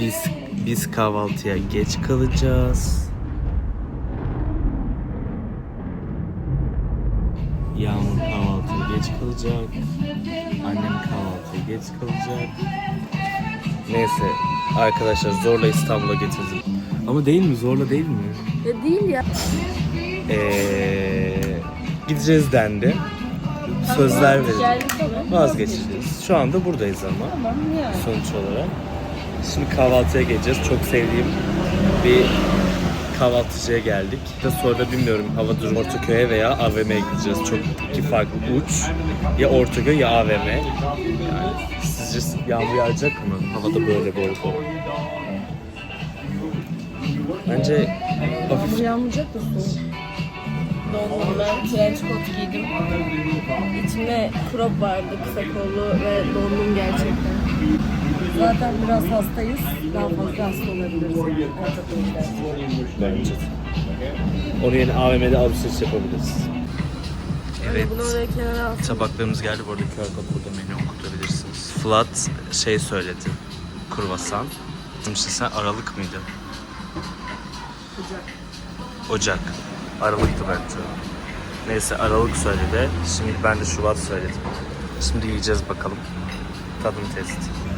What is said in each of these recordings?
Biz biz kahvaltıya geç kalacağız. Yağmur kahvaltıya geç kalacak. Annem kahvaltıya geç kalacak. Neyse arkadaşlar zorla İstanbul'a getirdim. Ama değil mi? Zorla değil mi? Ya değil ya. Ee, gideceğiz dendi. Sözler verildi. Vazgeçeceğiz. Şu anda buradayız ama sonuç olarak. Şimdi kahvaltıya geleceğiz. Çok sevdiğim bir kahvaltıcıya geldik. Sonra da bilmiyorum hava durumu Ortaköy'e veya AVM'ye gideceğiz. Çok iki farklı uç. Ya Ortaköy ya AVM. Yani sizce yağmur yağacak mı? Havada böyle bol bol. Bence hafif Yağmayacak soğuk. Dondum ben. Trench coat giydim. İçimde crop vardı kısa kollu ve dondum gerçekten. Zaten biraz hastayız. Daha fazla hasta olabiliriz. bence. Yine AVM'de alışveriş yapabiliriz. Evet. Bunu oraya kenara al. Tabaklarımız geldi. Bu arada QR kod burada menü okutabilirsiniz. Flat şey söyledi. Kurvasan. İşte sen Aralık mıydı? Ocak. Ocak. Aralık'tı bence. Neyse Aralık söyledi. Şimdi ben de Şubat söyledim. Şimdi yiyeceğiz bakalım. Tadım testi.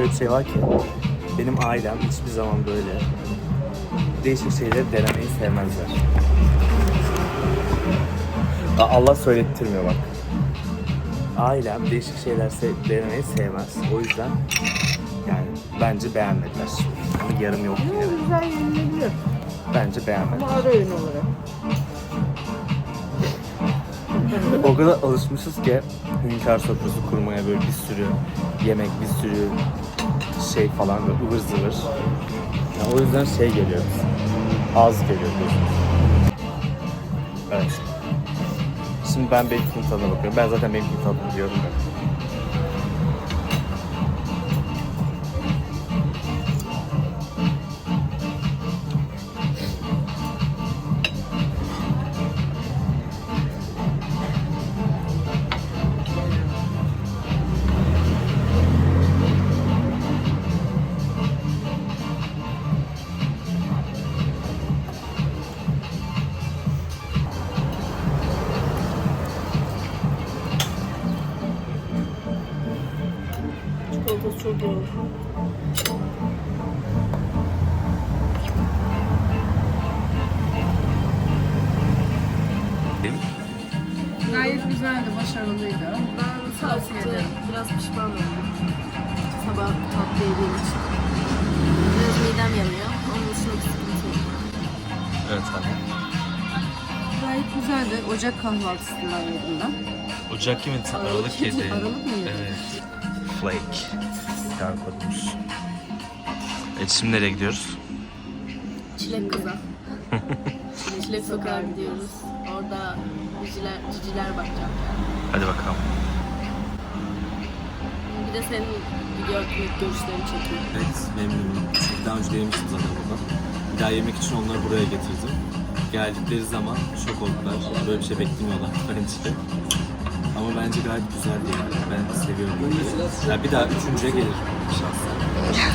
Şöyle bir şey var ki benim ailem hiçbir zaman böyle değişik şeyleri denemeyi sevmezler. Allah söylettirmiyor bak. Ailem değişik şeyler se- denemeyi sevmez. O yüzden yani bence beğenmediler. Ama yarım yok de. Güzel yenilebilir. Bence beğenmediler. Ama ara öğün olarak. o kadar alışmışız ki hünkâr sofrası kurmaya böyle bir sürü yemek, bir sürü şey falan böyle ıvır zıvır. Yani o yüzden şey geliyor. Az geliyor gözümüze. Evet. Şimdi ben benimkinin tadına bakıyorum. Ben zaten benimkinin tadını biliyorum da. Tatlı yediğim için. Biraz midem yanıyor. Onun dışında bir sıkıntı yok. Evet anne. Gayet güzeldi. Ocak kahvaltısından yedim ben. Ocak sen Aralık Aralık yedi. Aralık mı yedi? Evet. Flake. Kar kodumuz. Evet şimdi nereye gidiyoruz? Çilek kıza. Çilek sokağa gidiyoruz. Orada ciciler, ciciler bakacağım. Hadi bakalım. Bir de senin video görüşlerini çekeyim. Evet, memnunum. Çünkü daha önce yemiştim zaten burada. Bir daha yemek için onları buraya getirdim. Geldikleri zaman şok oldular. Böyle bir şey beklemiyorlar bence. Ama bence gayet güzeldi yani. Ben seviyorum. Ya bir daha üçüncüye gelir şahsen.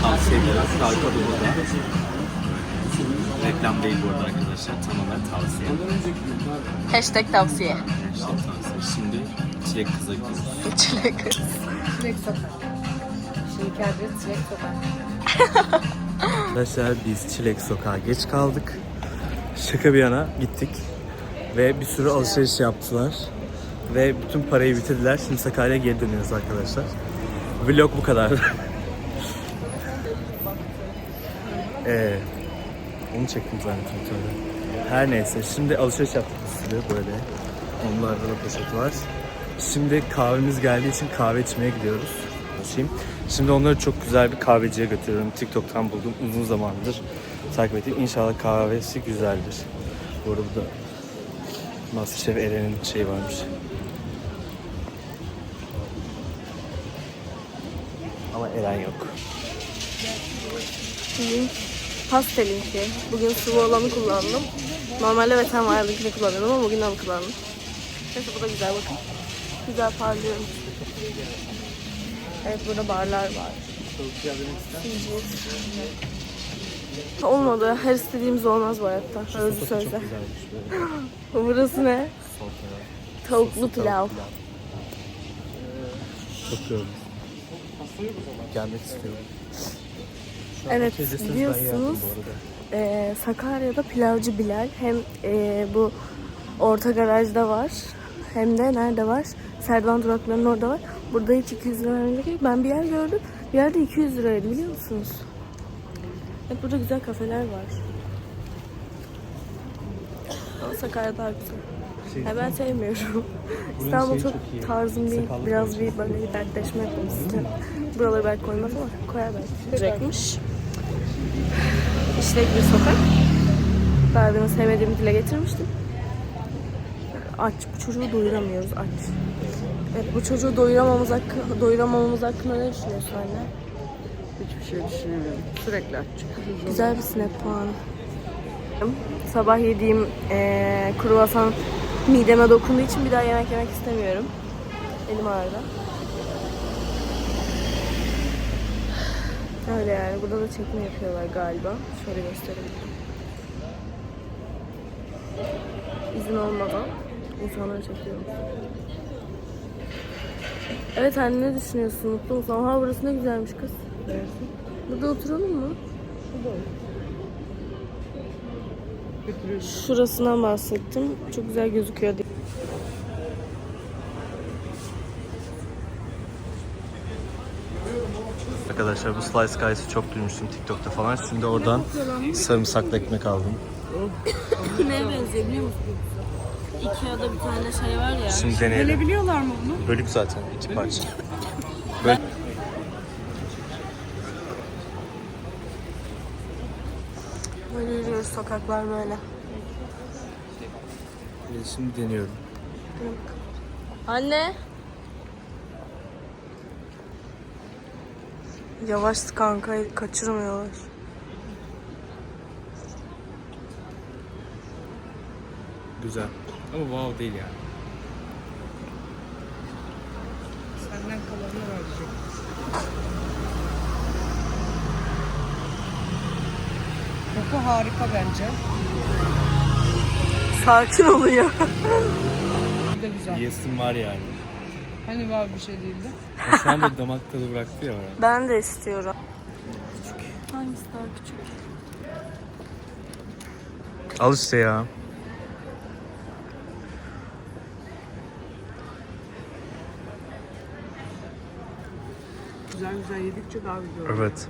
Tavsiye ederim. Arka da burada. Reklam değil bu arada arkadaşlar. Tamamen tavsiye. Hashtag tavsiye. İşte tavsiye. Şimdi çilek kıza gidiyoruz. Çilek Çilek sokak. Şimdiki adres Çilek sokak. Arkadaşlar biz Çilek Sokağa geç kaldık. Şaka bir yana gittik. Ve bir sürü alışveriş yaptılar. Ve bütün parayı bitirdiler. Şimdi Sakarya'ya geri dönüyoruz arkadaşlar. Vlog bu kadar. ee, onu çektim zannettim tabii. Her neyse şimdi alışveriş yaptık bir sürü böyle. Onlarda da poşet var. Şimdi kahvemiz geldiği için kahve içmeye gidiyoruz. Açayım. Şimdi onları çok güzel bir kahveciye götürüyorum. TikTok'tan buldum uzun zamandır takip ettiğim. İnşallah kahvesi güzeldir. Bu arada burada Masterchef Eren'in şeyi varmış. Ama Eren yok. pastelinki. Bugün sıvı olanı kullandım. Normalde veten varlıkını kullanıyordum ama bugün onu kullandım. Neyse bu da güzel bakın. Güzel parlıyor. Evet burada barlar var. Olmadı. Her istediğimiz olmaz bu hayatta. Özlü sözler. Burası ne? Tavuklu pilav. Çok yoruldum. Gelmek istiyorum. Evet, ben biliyorsunuz. geldim bu arada. Ee, Sakarya'da pilavcı Bilal. Hem ee, bu orta garajda var. Hem de nerede var? Serdivan duraklarının orada var. Burada hiç 200 lira yok. Ben bir yer gördüm. Bir yerde 200 liraydı biliyor musunuz? Evet burada güzel kafeler var. Ama Sakarya daha güzel. Şey, Ya ben sevmiyorum. İstanbul çok çok tarzım değil. Biraz bir böyle bir dertleşme yapmamız istedim. Buraları belki koymaz ama koyar belki. Olacakmış. İşlek bir sokak. Daha demin sevmediğimi dile getirmiştim. Aç. Bu çocuğu doyuramıyoruz aç. Evet, bu çocuğu doyuramamamız, hakkı, doyuramamamız hakkında ne düşünüyorsun anne? Hiçbir şey düşünemiyorum. Sürekli aç. Güzel bir snap puanı. Sabah yediğim eee kruvasan mideme dokunduğu için bir daha yemek yemek istemiyorum. Elim ağrıdı. Öyle yani. Burada da çekme yapıyorlar galiba. Şöyle göstereyim. İzin olmadan insanları çekiyorum. Evet anne ne düşünüyorsun? Mutlu musun? Oha burası ne güzelmiş kız. Burada oturalım mı? Şurasından bahsettim. Çok güzel gözüküyor. Arkadaşlar bu Slice Guys'ı çok duymuştum TikTok'ta falan. Şimdi oradan sarımsaklı ekmek aldım. Neye benziyor biliyor musun? Ikea'da bir tane şey var ya. Şimdi deneyelim. biliyorlar mı bunu? Bölük zaten iki parça. Böyle. Böyle yürüyoruz sokaklar böyle. Şimdi deniyorum. Anne. Yavaş kanka kaçırmıyorlar. Güzel. Ama wow değil yani. Senden kalanını verecek. Koku harika bence. Sakin olun ya. Bir de güzel. Yesim var yani. Hani var bir şey değildi. Şu an bir damak tadı bıraktı ya bana. Ben de istiyorum. Hangisi daha küçük? Al işte ya. Güzel güzel yedikçe daha güzel olur. Evet.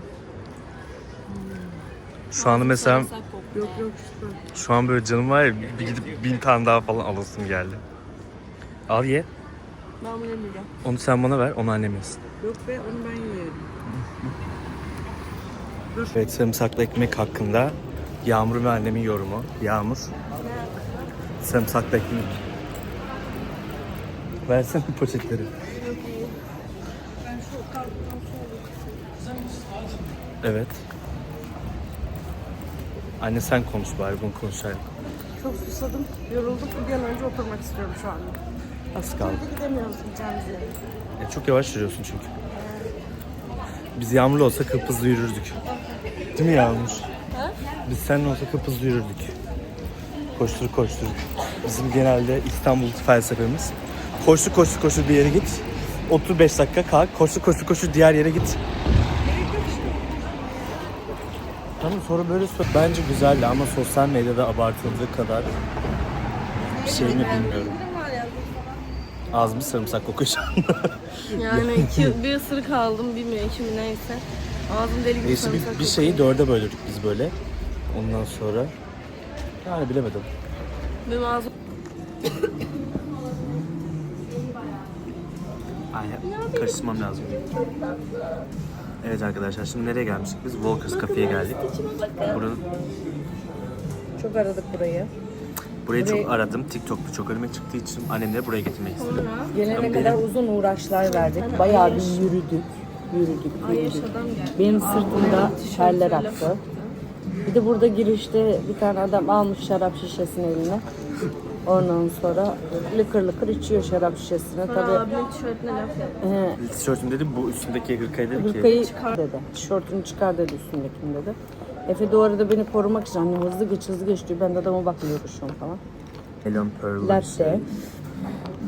Şu anda mesela Yok yok süper. şu an böyle canım var ya bir gidip bin tane daha falan alasım geldi. Al ye. Ben bunu yemeyeceğim. Onu sen bana ver, onu annem yesin. Yok be onu ben yerim. Evet, sarımsaklı ekmek hakkında Yağmur ve annemin yorumu. Yağmur. Sarımsaklı ekmek. Versene poşetleri. Evet. Anne sen konuş bari, bunu konuşalım. Çok susadım. Yoruldum. Bir an önce oturmak istiyorum şu anda. Az kaldı. Gidemiyoruz gideceğimiz yere. E, çok yavaş yürüyorsun çünkü. Biz Yağmur'la olsa hızlı yürürdük. Değil mi Yağmur? Biz seninle olsa hızlı yürürdük. Koştur koştur. Bizim genelde İstanbul felsefemiz. Koştur koştur koştur bir yere git. Otur 5 dakika kalk. Koştur koştur koştur diğer yere git. Tamam sonra böyle sor. Bence güzeldi ama sosyal medyada abartıldığı kadar bir şey mi bilmiyorum. Ağzım sarımsak kokuyor şu anda. Yani iki, bir ısırık aldım, iki mi neyse. Ağzım deli gibi Neyse sarımsak bir, bir şeyi dörde böldük biz böyle. Ondan sonra yani bilemedim. Benim ağzım Aynen. Karıştırmam lazım. Evet arkadaşlar şimdi nereye gelmiştik biz? Walker's Cafe'ye geldik. Buranın, Çok aradık burayı. burayı çok aradım. TikTok'ta çok önüme çıktığı için annemleri buraya getirmek istedim. Gelene kadar uzun uğraşlar verdik. Bayağı bir yürüdük. Yürüdük, yürüdük. adam geldi. Benim sırtımda terler aktı. Bir de burada girişte bir tane adam almış şarap şişesini eline. Ondan sonra lıkır lıkır içiyor şarap şişesini. Sonra Tabii abimin tişörtüne laf yaptı. he, Tişörtüm dedi bu üstündeki hırkayı dedi ki. hırkayı dedi. Tişörtünü çıkar dedi üstündekini dedi. Efe de o arada beni korumak için anne hızlı geç hızlı geç diyor. Ben de adama bakmıyorum şu an falan. Elon Pearl. Latte.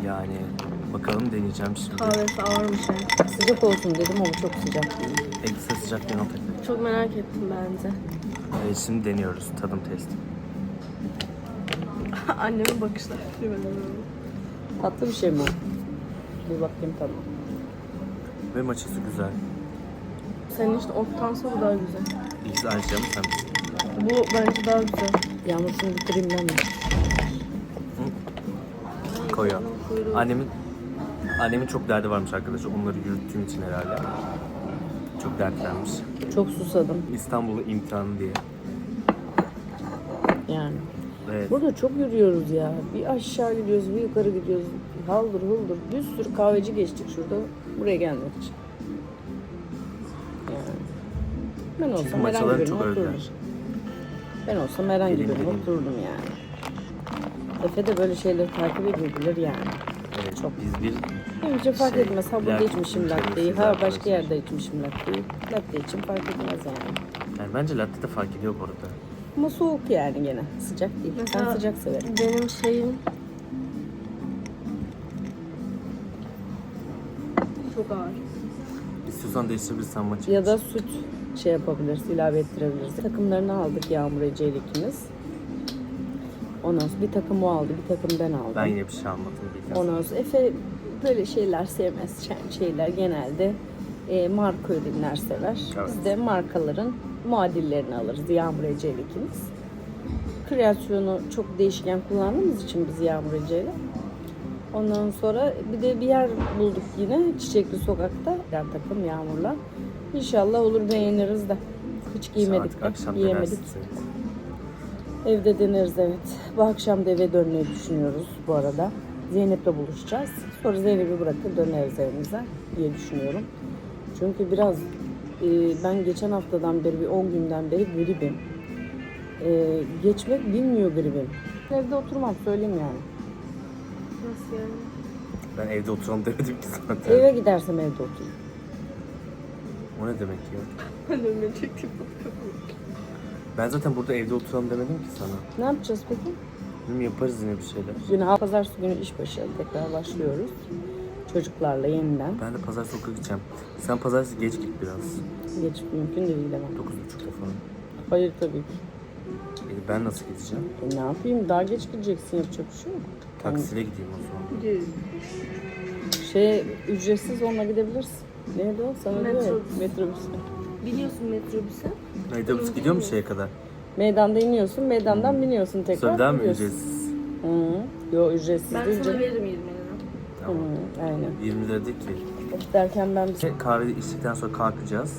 Yani bakalım deneyeceğim şimdi. Kahvesi ağırmış yani. Sıcak olsun dedim ama çok sıcak değil. Ekstra sıcak yanıl tekrar. Çok merak ettim bence. Evet, şimdi deniyoruz. Tadım testi. Annemin bakışları. Tatlı bir şey mi? Bir bakayım tamam. Ve maçası güzel. Senin işte ottan sonra daha güzel. İkisi aynı şey ama sen Bu bence daha güzel. Yağmur şunu bitireyim ben de. koyuyor. Annemin annemin çok derdi varmış arkadaşlar. Onları yürüttüğüm için herhalde. Çok dertlenmiş. Çok susadım İstanbul'u imtihanı diye. yani. Evet. Burada çok yürüyoruz ya. Bir aşağı gidiyoruz, bir yukarı gidiyoruz. Haldır huldur. Bir sürü kahveci geçtik şurada. Buraya gelmek için. Yani. Ben olsam herhangi maçaları birine çok övdüler. Ben olsam herhangi birine gelin. otururdum yani. Efe de böyle şeyleri takip edebilir yani. Evet. Çok biz bir Benim için fark Şey, etmez. Ha burada içmişim latteyi, ha başka yerde içmişim latteyi. Latte için fark etmez yani. yani bence latte de fark ediyor bu arada. Ama soğuk yani gene. Sıcak değil. Mesela- ben sıcak severim. Benim şeyim çok ağır. İstiyorsan değiştirebilirsen maçı. Ya da süt şey yapabiliriz, ilave ettirebiliriz. Takımlarını aldık Yağmur Ece ile ikimiz. Ondan sonra bir takım o aldı, bir takım ben aldım. Ben yine bir şey almadım. bilmem. Ondan sonra Efe böyle şeyler sevmez. Şey- Şeyler genelde e, marka ürünler sever. Evet. Biz de markaların muadillerini alırız Yağmur Ece ile ikimiz. Kreasyonu çok değişken kullandığımız için biz Yağmur Ece ile. Ondan sonra bir de bir yer bulduk yine Çiçekli Sokak'ta. Yani takım Yağmur'la. İnşallah olur beğeniriz de. Hiç giymedik de, akşam giyemedik. Evde deneriz evet. Bu akşam da eve dönmeyi düşünüyoruz bu arada. Zeynep'le buluşacağız. Sonra Zeynep'i bırakıp döneriz evimize diye düşünüyorum. Çünkü biraz ben geçen haftadan beri bir 10 günden beri gribim. E, geçmek bilmiyor gribim. Evde oturmam söyleyeyim yani. Nasıl yani? Ben evde oturalım demedim ki zaten. Eve gidersem evde otururum. O ne demek ya? Ben önüme çektim. Ben zaten burada evde oturalım demedim ki sana. Ne yapacağız peki? Bilmiyorum yaparız yine bir şeyler. Günü pazartesi günü işbaşı tekrar başlıyoruz. Çocuklarla yeniden. Ben de pazar sokağa gideceğim. Sen pazartesi geç git biraz. Geç mümkün değil demem. 9.30'da falan. Hayır tabii ki. E, ben nasıl gideceğim? E, ne yapayım? Daha geç gideceksin. Yapacak bir şey yok. Taksiyle gideyim o zaman. Şey ücretsiz onunla gidebilirsin. Neydi o? Sana diyor ya, Metrobüs. Metrobüs. Biliyorsun metrobüse. Metrobüs gidiyor mu şeye kadar? Meydanda iniyorsun, meydandan biniyorsun tekrar. Mı gidiyorsun. ücretsiz? Hı. Yo ücretsiz Ben değil sana canım. veririm 20 lira. Tamam. Hı, aynen. 20 lira değil ki. Derken ben bir... Şey, Kahve içtikten sonra kalkacağız.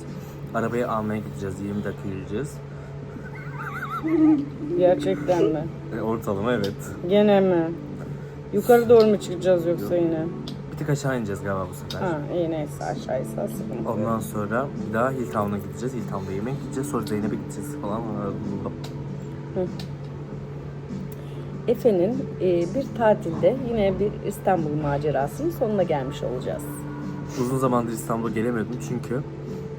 Arabayı almaya gideceğiz. 20 dakika yürüyeceğiz. Gerçekten mi? E, ortalama evet. Gene mi? Yukarı doğru mu çıkacağız yoksa yine? Bir tık aşağı ineceğiz galiba bu sefer. Ha iyi neyse aşağıysa sıkıntı yok. Ondan sonra bir daha Hilltown'a gideceğiz. Hilltown'da yemek yiyeceğiz. Sonra Zeynep'e gideceğiz falan. Efe'nin e, bir tatilde yine bir İstanbul macerasının sonuna gelmiş olacağız. Uzun zamandır İstanbul'a gelemiyordum çünkü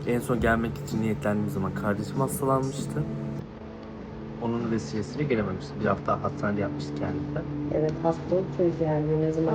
en son gelmek için niyetlendiğim zaman kardeşim hastalanmıştı. Onun vesilesiyle gelememiştim. Bir hafta hastanede yapmıştık kendimde. Evet hastalık krizi yani ne zaman.